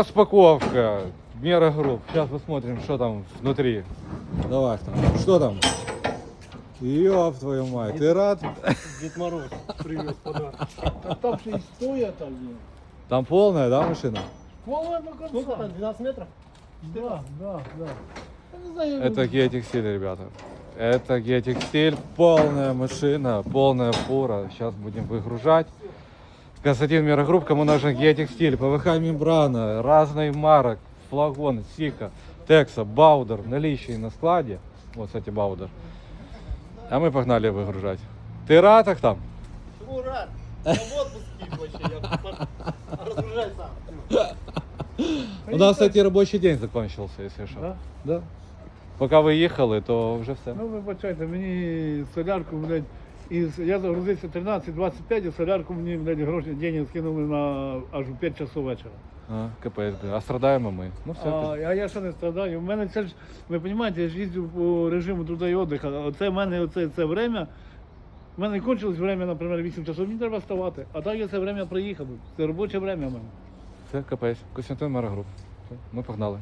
Распаковка. Мера групп. Сейчас посмотрим, что там внутри. Давай, там. Что там? Ёб твою мать, ты рад? Дед Мороз привез подарок. А там же и стоя там є. Там полная, да, машина? Полная до конца. Сколько там, 12 метров? Да, да, да. Я не знаю, Это геотекстиль, ребята. Это геотекстиль, полная машина, полная фура. Сейчас будем выгружать. Константин Мирогрупп, кому нужен геотекстиль, ПВХ мембрана, разных марок, флагон, Сика, Текса, Баудер, наличие на складе. Вот, кстати, Баудер. А мы погнали выгружать. Ты рад их там? Чому рад? Я в отпуске вообще, я разгружай сам. У нас, кстати, рабочий день закончился, если что. Да? Да. Пока ви їхали, то вже все. Ну, вибачайте, мені солярку, блядь, із, я загрузився 13-25, і солярку мені, блядь, гроші, деньги скинули на аж у 5 часов вечора. А, капець, блін. а страдаємо ми. Ну все. А, а я ще не страдаю. У мене це ж, ви розумієте, я ж їздю по режиму труда і отдиха. Оце в мене оце, це время. У мене кончилось время, наприклад, 8 часов, мені треба вставати. А так я це время приїхав. Це робоче время в мене. Все, капець. Костянтин Мирогруп. Все, Ми погнали.